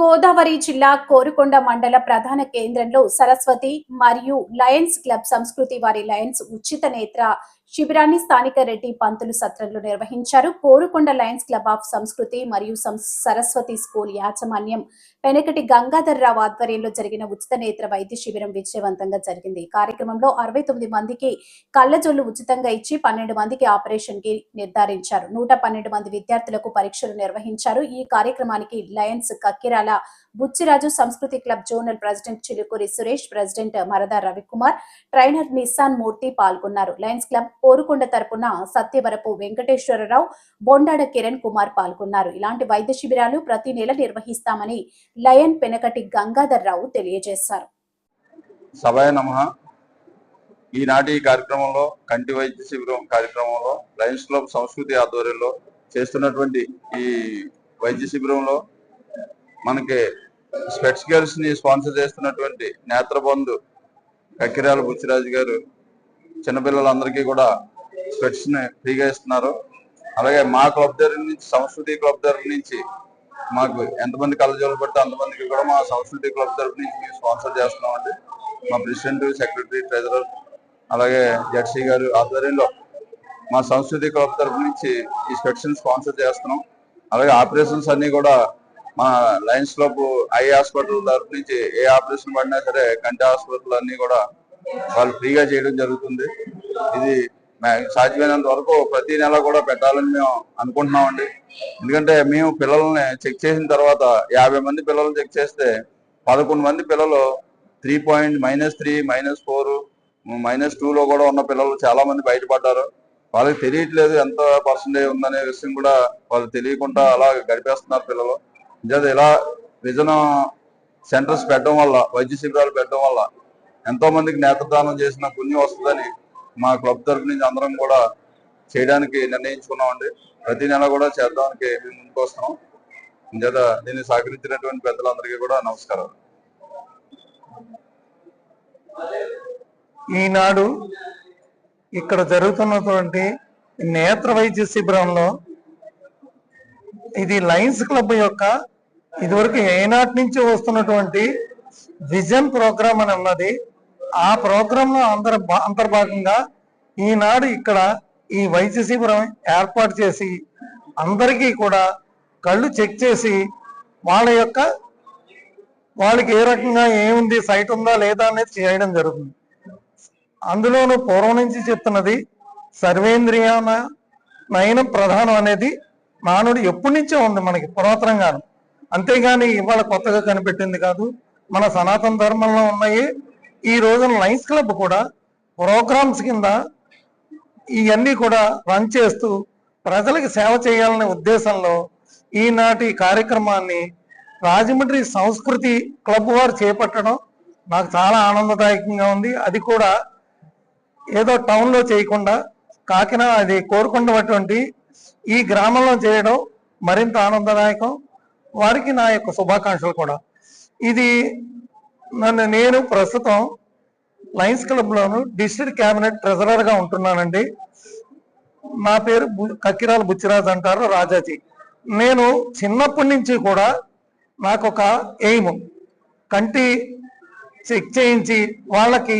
గోదావరి జిల్లా కోరుకొండ మండల ప్రధాన కేంద్రంలో సరస్వతి మరియు లయన్స్ క్లబ్ సంస్కృతి వారి లయన్స్ ఉచిత నేత్ర శిబిరాన్ని స్థానిక రెడ్డి పంతులు సత్రంలో నిర్వహించారు. కోరుకొండ లయన్స్ క్లబ్ ఆఫ్ సంస్కృతి మరియు సం- సరస్వతి స్కూల్ యాజమాన్యం వెనకటి గంగాధర్రావు ఆధ్వర్యంలో జరిగిన ఉచిత నేత్ర వైద్య శిబిరం విజయవంతంగా జరిగింది. కార్యక్రమంలో అరవై తొమ్మిది మందికి కళ్ళజోళ్ళు ఉచితంగా ఇచ్చి పన్నెండు మందికి ఆపరేషన్కి నిర్ధారించారు. నూట పన్నెండు మంది విద్యార్థులకు పరీక్షలు నిర్వహించారు. ఈ కార్యక్రమానికి lions Kakkirala Buchchiraju Samskruti club zonal president Chilukuri Suresh president Marada Ravikumar trainer Nissan Murthy పాల్గొన్నారు. లయన్స్ క్లబ్ కోరుకొండ తరపున సత్యవరపు వెంకటేశ్వరరావు బొండాడ కిరణ్ కుమార్ పాల్గొన్నారు. ఇలాంటి వైద్య శిబిరాలు ప్రతి నెల నిర్వహిస్తామని లయన్ పెనకటి గంగాధర్ రావు తెలియజేశారు. సభాయ నమ. ఈనాటి కార్యక్రమంలో కంటి వైద్య శిబిరం కార్యక్రమంలో లయన్స్ క్లబ్ సంస్కృతి ఆధ్వర్యంలో చేస్తున్నటువంటి ఈ వైద్య శిబిరంలో మనకి స్పెట్స్ గర్ల్స్ని స్పాన్సర్ చేస్తున్నటువంటి నేత్రబంధు కక్కిరాల బుచ్చిరాజు గారు చిన్నపిల్లలందరికీ కూడా స్పెట్స్ని ఫ్రీగా ఇస్తున్నారు. అలాగే మా క్లబ్ దగ్గర నుంచి సంస్కృతి క్లబ్ దగ్గర నుంచి మాకు ఎంతమంది కళ్ళజోలు పడితే అంతమందికి కూడా మా సంస్కృతి క్లబ్ తరఫు నుంచి మేము స్పాన్సర్ చేస్తున్నామండి. మా ప్రెసిడెంట్ సెక్రటరీ ట్రెజరర్ అలాగే జడ్సీ గారు ఆధ్వర్యంలో మా సంస్కృతి క్లబ్ తరఫు నుంచి ఈ స్పెక్షన్ స్పాన్సర్ చేస్తున్నాం. అలాగే ఆపరేషన్స్ అన్నీ కూడా మా లయన్స్ క్లబ్ ఐ హాస్పిటల్ తరఫు నుంచి ఏ ఆపరేషన్ పడినా సరే కంటి హాస్పిటల్ అన్నీ కూడా వాళ్ళు ఫ్రీగా చేయడం జరుగుతుంది. ఇది సాధ్యమైనంత వరకు ప్రతి నెల కూడా పెట్టాలని మేము అనుకుంటున్నామండి. ఎందుకంటే మేము పిల్లల్ని చెక్ చేసిన తర్వాత యాభై మంది పిల్లల్ని చెక్ చేస్తే పదకొండు మంది పిల్లలు three point minus three minus four మైనస్లో కూడా ఉన్న పిల్లలు చాలా మంది బయటపడ్డారు. వాళ్ళకి తెలియట్లేదు ఎంత పర్సంటేజ్ ఉందనే విషయం కూడా వాళ్ళు తెలియకుండా అలా గడిపేస్తున్నారు పిల్లలు. నిజంగా ఇలా విజన సెంటర్స్ పెట్టడం వల్ల వైద్య శిబిరాలు పెట్టడం వల్ల ఎంతో మందికి నేత్రదానం చేసిన పుణ్యం వస్తుందని మా క్లబ్ తరఫు నుంచి అందరం కూడా చేయడానికి నిర్ణయించుకున్నామండి. ప్రతి నెల కూడా చేద్దానికి మేము ముందుకు వస్తున్నాం. చేత దీన్ని సహకరించినటువంటి పెద్దలందరికీ కూడా నమస్కారం ఈనాడు ఇక్కడ జరుగుతున్నటువంటి నేత్ర వైద్య శిబిరంలో ఇది లయన్స్ క్లబ్ యొక్క ఇదివరకు ఏనాటి నుంచి వస్తున్నటువంటి విజన్ ప్రోగ్రామ్ అని ఉన్నది ఆ ప్రోగ్రామ్లో అంతర్భాగంగా ఈనాడు ఇక్కడ ఈ వైద్య శిబిరం ఏర్పాటు చేసి అందరికీ కూడా కళ్ళు చెక్ చేసి వాళ్ళ యొక్క వాళ్ళకి ఏ రకంగా ఏముంది సైట్ ఉందా లేదా అనేది చేయడం జరుగుతుంది. అందులోనూ పూర్వం నుంచి చెప్తున్నది సర్వేంద్రియాన నయనం ప్రధానం అనేది మానవుడు ఎప్పటి నుంచో ఉంది మనకి పురాతనంగాను. అంతేగాని ఇవాళ కొత్తగా కనిపెట్టింది కాదు మన సనాతన ధర్మంలో ఉన్నాయి ఈ రోజున లైన్స్ క్లబ్ కూడా ప్రోగ్రామ్స్ కింద ఇవన్నీ కూడా రన్ చేస్తూ ప్రజలకు సేవ చేయాలనే ఉద్దేశంలో ఈనాటి కార్యక్రమాన్ని రాజమండ్రి సంస్కృతి క్లబ్ వారు చేపట్టడం నాకు చాలా ఆనందదాయకంగా ఉంది. అది కూడా ఏదో టౌన్లో చేయకుండా కాకినాడ అది కోరుకున్నటువంటి ఈ గ్రామంలో చేయడం మరింత ఆనందదాయకం. వారికి నా యొక్క శుభాకాంక్షలు కూడా. ఇది నన్ను నేను ప్రస్తుతం లయన్స్ క్లబ్లోను డిస్ట్రిక్ట్ క్యాబినెట్ ట్రెజరర్గా ఉంటున్నానండి. నా పేరు కక్కిరాల బుచ్చిరాజ్ అంటారు రాజాజీ. నేను చిన్నప్పటి నుంచి కూడా నాకు ఒక ఎయిమ్ కంటి చెక్ చేయించి వాళ్ళకి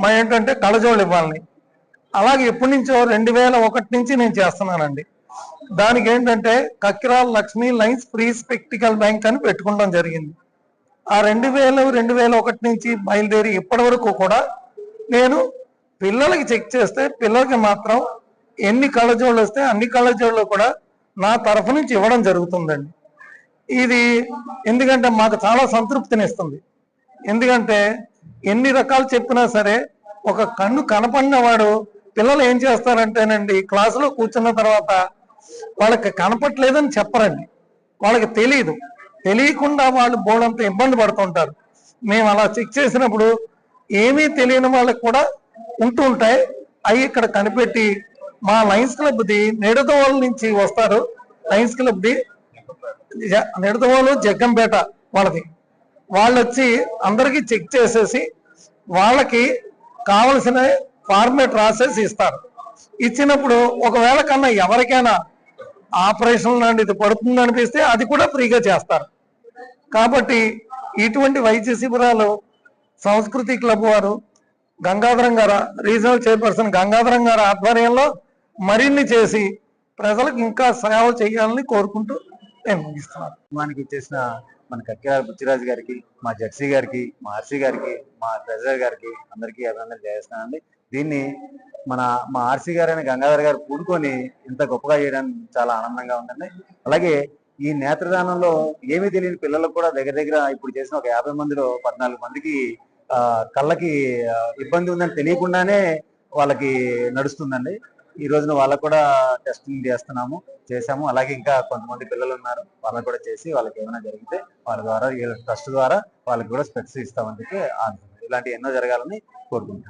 మా ఏంటంటే కళజోళ్ళు ఇవ్వాలని. అలాగే ఎప్పటి నుంచో రెండు వేల ఒకటి నుంచి నేను చేస్తున్నానండి. దానికి ఏంటంటే Kakkirala Lakshmi lions free spectacle bank అని పెట్టుకోవడం జరిగింది. ఆ రెండు వేలు రెండు వేల ఒకటి నుంచి బయలుదేరి ఇప్పటి వరకు కూడా నేను పిల్లలకి చెక్ చేస్తే పిల్లలకి మాత్రం ఎన్ని కళ్ళజోళ్ళు వస్తే అన్ని కళ్ళజోళ్ళు కూడా నా తరఫు నుంచి ఇవ్వడం జరుగుతుందండి. ఇది ఎందుకంటే మాకు చాలా సంతృప్తినిస్తుంది. ఎందుకంటే ఎన్ని రకాలు చెప్పినా సరే ఒక కన్ను కనపడిన వాడు పిల్లలు ఏం చేస్తారంటేనండి క్లాసులో కూర్చున్న తర్వాత వాళ్ళకి కనపట్లేదని చెప్పరండి. వాళ్ళకి తెలియదు తెలియకుండా వాళ్ళు బోర్డంత ఇబ్బంది పడుతుంటారు. మేము అలా చెక్ చేసినప్పుడు ఏమీ తెలియని వాళ్ళకి కూడా ఉంటూ ఉంటాయి. అవి ఇక్కడ కనిపెట్టి మా లయన్స్ క్లబ్ది నిడదవోలు నుంచి వస్తారు. లయన్స్ క్లబ్ది నిడదవోలు జగ్గంపేట వాళ్ళది. వాళ్ళు వచ్చి అందరికీ చెక్ చేసేసి వాళ్ళకి కావలసిన ఫార్మేట్ రాసేసి ఇస్తారు. ఇచ్చినప్పుడు ఒకవేళ కన్నా ఎవరికైనా ఆపరేషన్ లాంటిది పడుతుంది అనిపిస్తే అది కూడా ఫ్రీగా చేస్తారు. కాబట్టి ఇటువంటి వైద్య శిబిరాలు సంస్కృతి క్లబ్ వారు గంగాధరం గారు రీజనల్ చైర్పర్సన్ గంగాధరం గారి ఆధ్వర్యంలో మరిన్ని చేసి ప్రజలకు ఇంకా సేవ చేయాలని కోరుకుంటూ నేను ముగిస్తున్నాను. మనకి ఇచ్చేసిన మన కక్కిరాల బుచ్చిరాజు గారికి మా జెర్సీ గారికి మా ఆర్సీ గారికి మా ట్రెజరర్ గారికి అందరికీ అభినందనలు చేస్తున్నానండి దీన్ని మన మా ఆర్సీ గారు అయిన గంగాధర్ గారు కూడుకొని ఇంత గొప్పగా చేయడానికి చాలా ఆనందంగా ఉందండి. అలాగే ఈ నేత్రదానంలో ఏమీ తెలియని పిల్లలకు కూడా దగ్గర దగ్గర ఇప్పుడు చేసిన ఒక యాభై మందిలో పద్నాలుగు మందికి ఆ, కళ్ళకి ఇబ్బంది ఉందని తెలియకుండానే వాళ్ళకి నడుస్తుందండి. ఈ రోజున వాళ్ళకు కూడా టెస్టింగ్ చేస్తున్నాము చేశాము. అలాగే ఇంకా కొంతమంది పిల్లలు ఉన్నారు. వాళ్ళకు కూడా చేసి వాళ్ళకి ఏమైనా జరిగితే వాళ్ళ ద్వారా ట్రస్ట్ ద్వారా వాళ్ళకి కూడా స్పెక్స్ ఇస్తామని చెప్పి ఇలాంటి ఎన్నో జరగాలని కోరుకుంటున్నాను